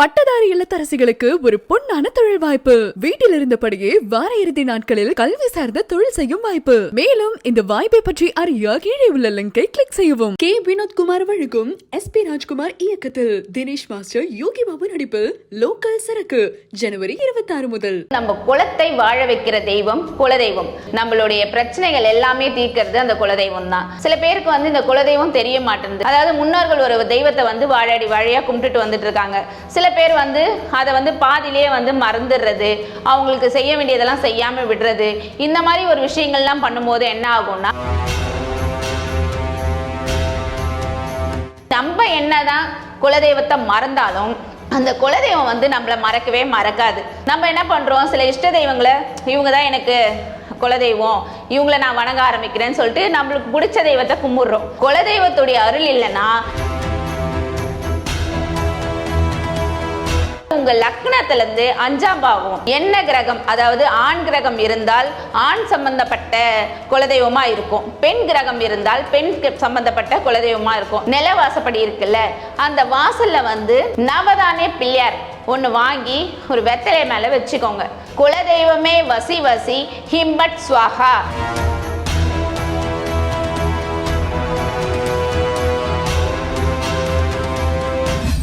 பட்டதாரி இல்லத்தரசிகளுக்கு ஒரு பொன்னான தொழில் வாய்ப்பு. வீட்டில் இருந்தபடியே வார இறுதி நாட்களில் கல்வி சார்ந்த தொழில் செய்யும் வாய்ப்பு. மேலும் இந்த வாய்ப்பை பற்றி அறிய கீழே உள்ள லிங்கை கிளிக் செய்யவும். கே. வினோத்குமார் வழங்கும் எஸ். பி. ராஜ்குமார் இயக்கத்தில் தினேஷ் மாஸ்டர் யோகி பாபு நடிப்பு லோக்கல் சரக்கு ஜனவரி இருபத்தி ஆறு முதல். நம்ம குலத்தை வாழ வைக்கிற தெய்வம் குலதெய்வம். நம்மளுடைய பிரச்சனைகள் எல்லாமே தீர்க்கிறது அந்த குலதெய்வம் தான். சில பேருக்கு வந்து இந்த குலதெய்வம் தெரிய மாட்டேங்குது. அதாவது முன்னோர்கள் ஒரு தெய்வத்தை வந்து வாழாடி வாழையா கும்பிட்டுட்டு வந்துட்டு இருக்காங்க. சில பேர் வந்து அதை வந்து பாதியிலேயே வந்து மறந்துடுறது அவங்களுக்கு செய்ய வேண்டியதெல்லாம் செய்யாம விடுறது. இந்த மாதிரி ஒரு விஷயங்கள்லாம் பண்ணும்போது என்ன ஆகும்னா நம்ம என்னதான் குலதெய்வத்தை மறந்தாலும் அந்த குலதெய்வம் வந்து நம்மளை மறக்கவே மறக்காது. நம்ம என்ன பண்றோம்? சில இஷ்ட தெய்வங்களை இவங்க தான் எனக்கு குலதெய்வம் இவங்கள நான் வணங்க ஆரம்பிக்கிறேன்னு சொல்லிட்டு நம்மளுக்கு பிடிச்ச தெய்வத்தை கும்பிடுறோம். குலதெய்வத்துடைய அருள் இல்லைன்னா உங்க லக்னத்துல இருந்து அஞ்சாம் பாவம் என்ன கிரகம்? அதாவது ஆண் கிரகம் இருந்தால் ஆண் சம்பந்தப்பட்ட குலதெய்வமா இருக்கும். பெண் கிரகம் இருந்தால் பெண் சம்பந்தப்பட்ட குலதெய்வமா இருக்கும். நில வாசப்படி இருக்குல்ல அந்த வாசல்ல வந்து நவதானே பிள்ளையார் ஒன்று வாங்கி ஒரு வெத்தலை மேலே வச்சுக்கோங்க. குலதெய்வமே வசி வசி ஹிம்பட் ஸ்வாஹா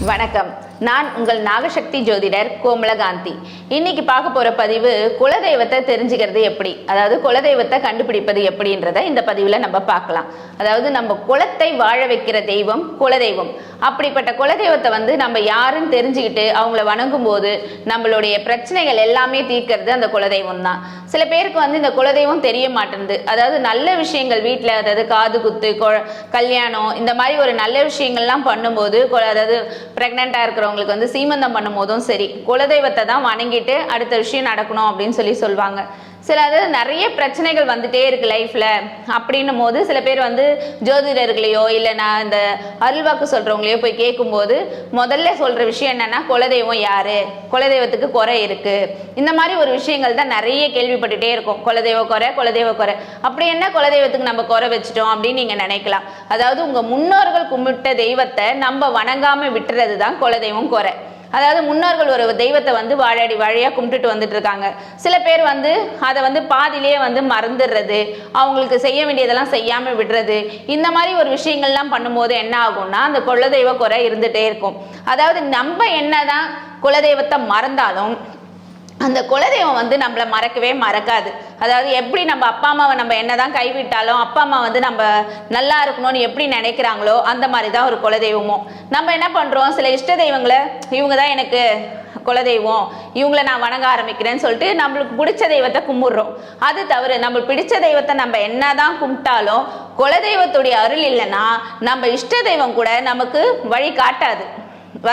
வணக்கம். நான் உங்கள் நாகசக்தி ஜோதிடர் கோமலகாந்தி. இன்னைக்கு பார்க்க போற பதிவு குலதெய்வத்தை தெரிஞ்சுக்கிறது எப்படி? அதாவது குலதெய்வத்தை கண்டுபிடிப்பது எப்படின்றத இந்த பதிவில் நம்ம பார்க்கலாம். அதாவது நம்ம குலத்தை வாழ வைக்கிற தெய்வம் குலதெய்வம். அப்படிப்பட்ட குலதெய்வத்தை வந்து நம்ம யாருன்னு தெரிஞ்சுக்கிட்டு அவங்கள வணங்கும் போது நம்மளுடைய பிரச்சனைகள் எல்லாமே தீர்க்கிறது அந்த குலதெய்வம் தான். சில பேருக்கு வந்து இந்த குலதெய்வம் தெரிய மாட்டேங்குது அதாவது நல்ல விஷயங்கள் வீட்டில் அதாவது காது குத்து கொ- கல்யாணம் இந்த மாதிரி ஒரு நல்ல விஷயங்கள்லாம் பண்ணும்போது அதாவது அதாவது ப்ரெக்னெண்ட்டாக இருக்கிறவங்களுக்கு வந்து சீமந்தம் பண்ணும்போதும் சரி குலதெய்வத்தை தான் வணங்கிட்டு அடுத்த விஷயம் நடக்கணும் அப்படின்னு சொல்லி சொல்லுவாங்க சில அதாவது நிறைய பிரச்சனைகள் வந்துட்டே இருக்கு லைஃப்ல அப்படின்னும் போது சில பேர் வந்து ஜோதிடர்களையோ இல்லை நான் இந்த அருள்வாக்கு சொல்றவங்களையோ போய் கேட்கும்போது முதல்ல சொல்ற விஷயம் என்னன்னா குலதெய்வம் யாரு? குலதெய்வத்துக்கு குறை இருக்கு. இந்த மாதிரி ஒரு விஷயங்கள் தான் நிறைய கேள்விப்பட்டுட்டே இருக்கும். குலதெய்வ குறை குலதெய்வ குறை. அப்படி என்ன குலதெய்வத்துக்கு நம்ம குறை வச்சுட்டோம் அப்படின்னு நீங்க நினைக்கலாம். அதாவது உங்க முன்னோர்கள் கும்பிட்ட தெய்வத்தை நம்ம வணங்காம விட்டுறது தான் குலதெய்வம் குறை. அதாவது முன்னோர்கள் ஒரு தெய்வத்தை வந்து வாழாடி வழியாக கும்பிட்டுட்டு வந்துட்டு இருக்காங்க சில பேர் வந்து அதை வந்து பாதியிலேயே வந்து மறந்துடுறது அவங்களுக்கு செய்ய வேண்டியதெல்லாம் செய்யாமல் விடுறது. இந்த மாதிரி ஒரு விஷயங்கள்லாம் பண்ணும்போது என்ன ஆகும்னா அந்த குலதெய்வ குறை இருந்துகிட்டே இருக்கும். அதாவது நம்ம என்னதான் குலதெய்வத்தை மறந்தாலும் அந்த குலதெய்வம் வந்து நம்மளை மறக்கவே மறக்காது. அதாவது எப்படி நம்ம அப்பா அம்மாவை நம்ம என்னதான் கைவிட்டாலும் அப்பா அம்மா வந்து நம்ம நல்லா இருக்கணும்னு எப்படி நினைக்கிறாங்களோ அந்த மாதிரி தான் ஒரு குலதெய்வமும் நம்ம என்ன பண்றோம்? சில இஷ்ட தெய்வங்களை இவங்க தான் எனக்கு குலதெய்வம். இவங்கள நான் வணங்க ஆரம்பிக்கிறேன்னு சொல்லிட்டு நம்மளுக்கு பிடிச்ச தெய்வத்தை கும்பிடுறோம். அது தவிர நம்மளுக்கு பிடிச்ச தெய்வத்தை நம்ம என்னதான் கும்பிட்டாலும் குலதெய்வத்துடைய அருள் இல்லைன்னா நம்ம இஷ்ட தெய்வம் கூட நமக்கு வழி காட்டாது.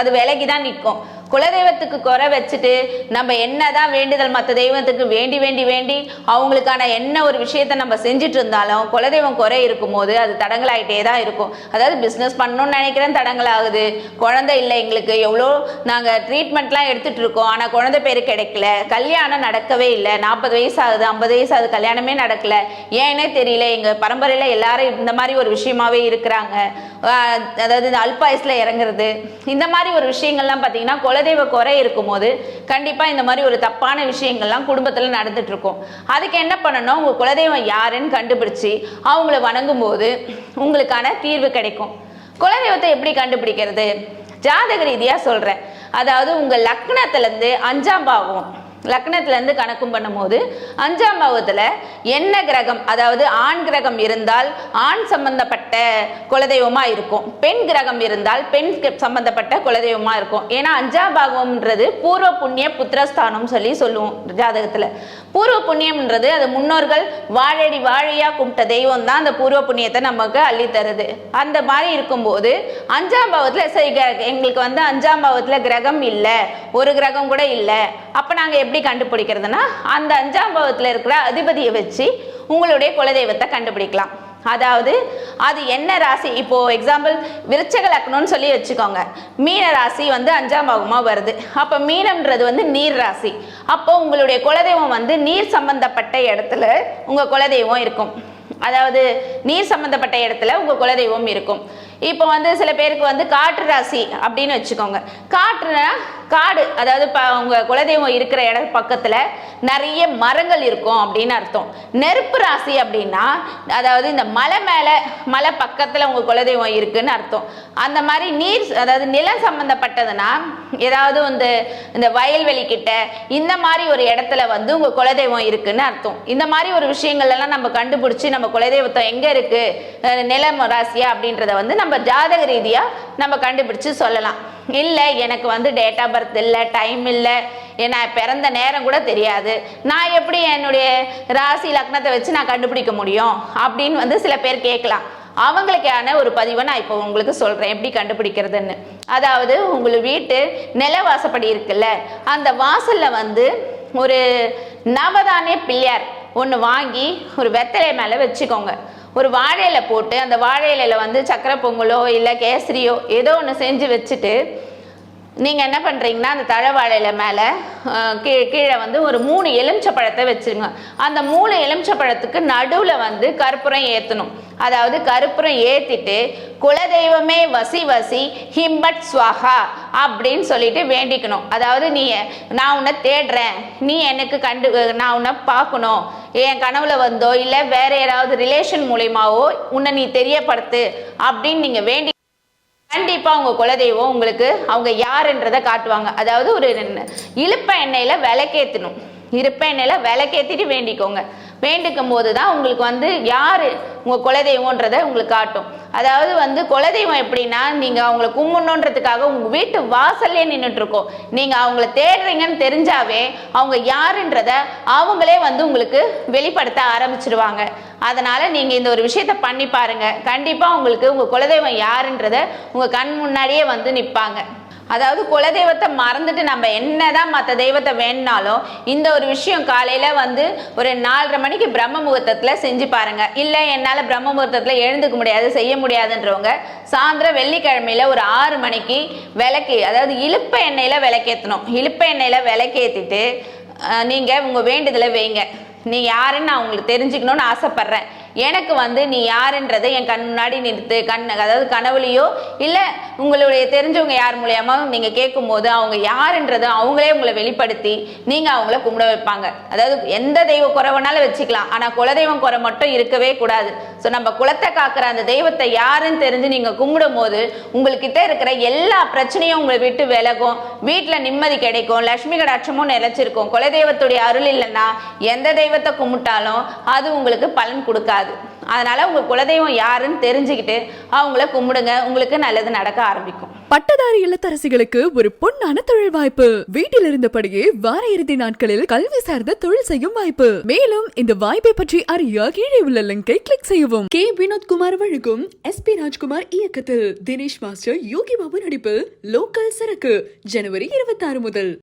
அது விலகி தான் நிற்கும். குலதெய்வத்துக்கு குறை வச்சுட்டு நம்ம என்னதான் வேண்டுதல் மற்ற தெய்வத்துக்கு வேண்டி வேண்டி வேண்டி அவங்களுக்கான என்ன ஒரு விஷயத்த நம்ம செஞ்சுட்டு இருந்தாலும் குலதெய்வம் குறை இருக்கும்போது அது தடங்கலாயிட்டே தான் இருக்கும். அதாவது பிஸ்னஸ் பண்ணணும்னு நினைக்கிறேன் தடங்கலாகுது குழந்தை இல்லை எங்களுக்கு. எவ்வளோ நாங்கள் ட்ரீட்மெண்ட்லாம் எடுத்துட்டு இருக்கோம். ஆனால் குழந்தை பேர் கிடைக்கல. கல்யாணம் நடக்கவே இல்லை. நாற்பது வயசு ஆகுது ஐம்பது வயசு ஆகுது கல்யாணமே நடக்கல. ஏன்னே தெரியல. எங்கள் பரம்பரையில் எல்லாரும் இந்த மாதிரி ஒரு விஷயமாவே இருக்கிறாங்க. அதாவது இந்த அல்பாயஸில் இறங்குறது. இந்த மாதிரி ஒரு விஷயங்கள்லாம் பார்த்தீங்கன்னா குலதெய்வ குறை இருக்கும்போது கண்டிப்பாக இந்த மாதிரி ஒரு தப்பான விஷயங்கள்லாம் குடும்பத்தில் நடந்துட்டு இருக்கும் அதுக்கு என்ன பண்ணணும்? உங்கள் குலதெய்வம் யாருன்னு கண்டுபிடிச்சி அவங்கள வணங்கும் போது உங்களுக்கான தீர்வு கிடைக்கும். குலதெய்வத்தை எப்படி கண்டுபிடிக்கிறது? ஜாதக ரீதியாக சொல்கிறேன் அதாவது உங்கள் லக்னத்துலேருந்து அஞ்சாம் பாவம் லக்னத்திலேருந்து கணக்கும் பண்ணும்போது அஞ்சாம் பாவத்தில் என்ன கிரகம் அதாவது ஆண் கிரகம் இருந்தால் ஆண் சம்பந்தப்பட்ட குலதெய்வமாக இருக்கும். பெண் கிரகம் இருந்தால் பெண் சம்பந்தப்பட்ட குலதெய்வமாக இருக்கும். ஏன்னா அஞ்சாம் பாகம்ன்றது பூர்வ புண்ணிய புத்திரஸ்தானம் சொல்லி சொல்லுவோம் ஜாதகத்தில். பூர்வ புண்ணியம்ன்றது அது முன்னோர்கள் வாழடி வாழையாக கும்பிட்ட தெய்வம் தான் அந்த பூர்வ புண்ணியத்தை நமக்கு அள்ளி தருது. அந்த மாதிரி இருக்கும்போது அஞ்சாம் பாவத்தில் சரி எங்களுக்கு வந்து அஞ்சாம் பாவத்தில் கிரகம் இல்லை ஒரு கிரகம் கூட இல்லை. அப்போ நாங்கள் எப்படி எப்படி கண்டுபிடிக்கிறதுனா அந்த அஞ்சாம் பாவத்தில் இருக்கிற அதிபதியை வச்சு உங்களுடைய குலதெய்வத்தை கண்டுபிடிக்கலாம். அதாவது அது என்ன ராசி? இப்போ எக்ஸாம்பிள் விருச்சக லக்னம்னு சொல்லி வச்சுக்கோங்க. மீன ராசி வந்து அஞ்சாம் பாகமாக வருது. அப்போ மீனம்ன்றது வந்து நீர் ராசி. அப்போ உங்களுடைய குலதெய்வம் வந்து நீர் சம்பந்தப்பட்ட இடத்துல உங்கள் குலதெய்வம் இருக்கும். அதாவது நீர் சம்பந்தப்பட்ட இடத்துல உங்கள் குலதெய்வம் இருக்கும். இப்போ வந்து சில பேருக்கு வந்து காற்று ராசி அப்படின்னு வச்சுக்கோங்க. காற்றுனா காடு அதாவது இப்போ உங்க குலதெய்வம் இருக்கிற இட பக்கத்துல நிறைய மரங்கள் இருக்கும் அப்படின்னு அர்த்தம். நெருப்பு ராசி அப்படின்னா அதாவது இந்த மலை மேல மலை பக்கத்துல உங்க குலதெய்வம் இருக்குன்னு அர்த்தம். அந்த மாதிரி நீர் அதாவது நிலம் சம்பந்தப்பட்டதுன்னா ஏதாவது வந்து இந்த வயல்வெளி கிட்ட இந்த மாதிரி ஒரு இடத்துல வந்து உங்க குலதெய்வம் இருக்குன்னு அர்த்தம். இந்த மாதிரி ஒரு விஷயங்கள் எல்லாம் நம்ம கண்டுபிடிச்சு நம்ம குலதெய்வத்தை எங்க இருக்கு நிலம் ராசியா அப்படின்றத வந்து நம்ம ஜாதக ரீதியா நம்ம கண்டுபிடிச்சு சொல்லலாம். இல்லை எனக்கு வந்து டேட் ஆஃப் பர்த் இல்லை டைம் இல்லை. நான் பிறந்த நேரம் கூட தெரியாது. நான் எப்படி என்னுடைய ராசி லக்னத்தை வச்சு நான் கண்டுபிடிக்க முடியும்? அப்படின்னு வந்து சில பேர் கேட்கலாம். அவங்களுக்கான ஒரு பதிவை நான் இப்போ உங்களுக்கு சொல்கிறேன் எப்படி கண்டுபிடிக்கிறதுன்னு. அதாவது உங்களுக்கு வீட்டு நில வாசப்படி இருக்குல்ல அந்த வாசலில் வந்து ஒரு நவதானிய பிள்ளையார் ஒன்று வாங்கி ஒரு வெத்தலை மேலே வச்சுக்கோங்க. ஒரு வாழை இலை போட்டு அந்த வாழை இலையில வந்து சக்கரை பொங்கலோ இல்லை கேசரியோ ஏதோ ஒன்று செஞ்சு வச்சுட்டு நீங்கள் என்ன பண்ணுறீங்கன்னா அந்த தழவாழையில மேலே கீழே கீழே வந்து ஒரு மூணு எலுமிச்சப்பழத்தை வச்சுருங்க. அந்த மூணு எலுமிச்சப்பழத்துக்கு நடுவில் வந்து கற்பூரம் ஏற்றணும் அதாவது கற்பூரம் ஏற்றிட்டு குலதெய்வமே வசி வசி ஹிம்பட் ஸ்வாகா அப்படின்னு சொல்லிட்டு வேண்டிக்கணும். அதாவது நீ நான் உன்னை தேடுறேன். நீ எனக்கு கண்டு நான் உன்னை பார்க்கணும். என் கனவுல வந்தோ இல்லை வேற யாராவது ரிலேஷன் மூலியமாவோ உன்னை நீ தெரியப்படுத்து அப்படின்னு நீங்கள் வேண்டி கண்டிப்பாக உங்கள் குலதெய்வம் உங்களுக்கு அவங்க யாருன்றதை காட்டுவாங்க. அதாவது ஒரு இழுப்ப எண்ணெயில் விளக்கேத்தணும். இருப்ப எண்ணெயில விளக்கேத்திட்டு வேண்டிக்கோங்க. வேண்டிக்கும் போது தான் உங்களுக்கு வந்து யார் உங்கள் குலதெய்வம்ன்றதை உங்களுக்கு காட்டும். அதாவது வந்து குலதெய்வம் எப்படின்னா நீங்கள் அவங்கள கும்பிடணுன்றதுக்காக உங்கள் வீட்டு வாசல்லே நின்றுட்டுருக்கோம் நீங்கள் அவங்கள தேடுறீங்கன்னு தெரிஞ்சாவே அவங்க யாருன்றத அவங்களே வந்து உங்களுக்கு வெளிப்படுத்த ஆரம்பிச்சிருவாங்க. அதனால் நீங்கள் இந்த ஒரு விஷயத்த பண்ணி பாருங்கள் கண்டிப்பாக உங்களுக்கு உங்கள் குலதெய்வம் யாருன்றத உங்கள் கண் முன்னாடியே வந்து நிற்பாங்க அதாவது குலதெய்வத்தை மறந்துட்டு நம்ம என்னதான் மற்ற தெய்வத்தை வேணுனாலும் இந்த ஒரு விஷயம் காலையில வந்து ஒரு நாலரை மணிக்கு பிரம்ம முகூர்த்தத்துல செஞ்சு பாருங்க. இல்ல என்னால பிரம்ம முகூர்த்தத்துல எழுந்துக்க முடியாது செய்ய முடியாதுன்றவங்க சாயந்தரம் வெள்ளிக்கிழமையில ஒரு ஆறு மணிக்கு விளக்கு அதாவது இழுப்ப எண்ணெயில விளக்கேற்றணும் இழுப்ப எண்ணெயில விளக்கேத்திட்டு நீங்கள் நீங்க உங்க வேண்டுதலை வைங்க. நீ யாருன்னு நான் உங்களுக்கு தெரிஞ்சுக்கணும்னு ஆசைப்படுறேன். எனக்கு வந்து நீ யாருன்றதை என் கண் முன்னாடி நிறுத்து. கண் அதாவது கனவுலையோ இல்லை உங்களுடைய தெரிஞ்சவங்க யார் மூலியமா நீங்கள் கேட்கும்போது அவங்க யாருன்றதை அவங்களே உங்களை வெளிப்படுத்தி நீங்கள் அவங்கள கும்பிட வைப்பாங்க. அதாவது எந்த தெய்வ குறை வேணாலும் வச்சுக்கலாம். ஆனால் குலதெய்வம் குறை மட்டும் இருக்கவே கூடாது. ஸோ நம்ம குலத்தை காக்கிற அந்த தெய்வத்தை யாருன்னு தெரிஞ்சு நீங்கள் கும்பிடும் போது உங்கள்கிட்ட இருக்கிற எல்லா பிரச்சனையும் உங்களை விட்டு விலகும். வீட்டில் நிம்மதி கிடைக்கும். லட்சுமி கடாட்சமும் நிலைச்சிருக்கும். குலதெய்வத்துடைய அருள் இல்லைன்னா எந்த தெய்வத்தை கும்பிட்டாலும் அது உங்களுக்கு பலன் கொடுக்காது. அதனால உங்க குலதெய்வம் யாருன்னு தெரிஞ்சுக்கிட்டு அவங்கள கும்பிடுங்க. உங்களுக்கு நல்லது நடக்க ஆரம்பிக்கும். பட்டதாரி இல்லத்தரசிகளுக்கு ஒரு பொன்னான தொழில் வாய்ப்பு. வீட்டில் இருந்தபடியே வார இறுதி நாட்களில் கல்வி சார்ந்த தொழில் செய்யும் வாய்ப்பு. மேலும் இந்த வாய்ப்பை பற்றி அறிய கீழே உள்ள லிங்கை கிளிக் செய்யவும். கே. வினோத்குமார் வழங்கும் எஸ் பி ராஜ்குமார் இயக்கத்தில் தினேஷ் மாஸ்டர் யோகி பாபு நடிப்பில் லோக்கல் சரக்கு ஜனவரி இருபத்தி ஆறு முதல்.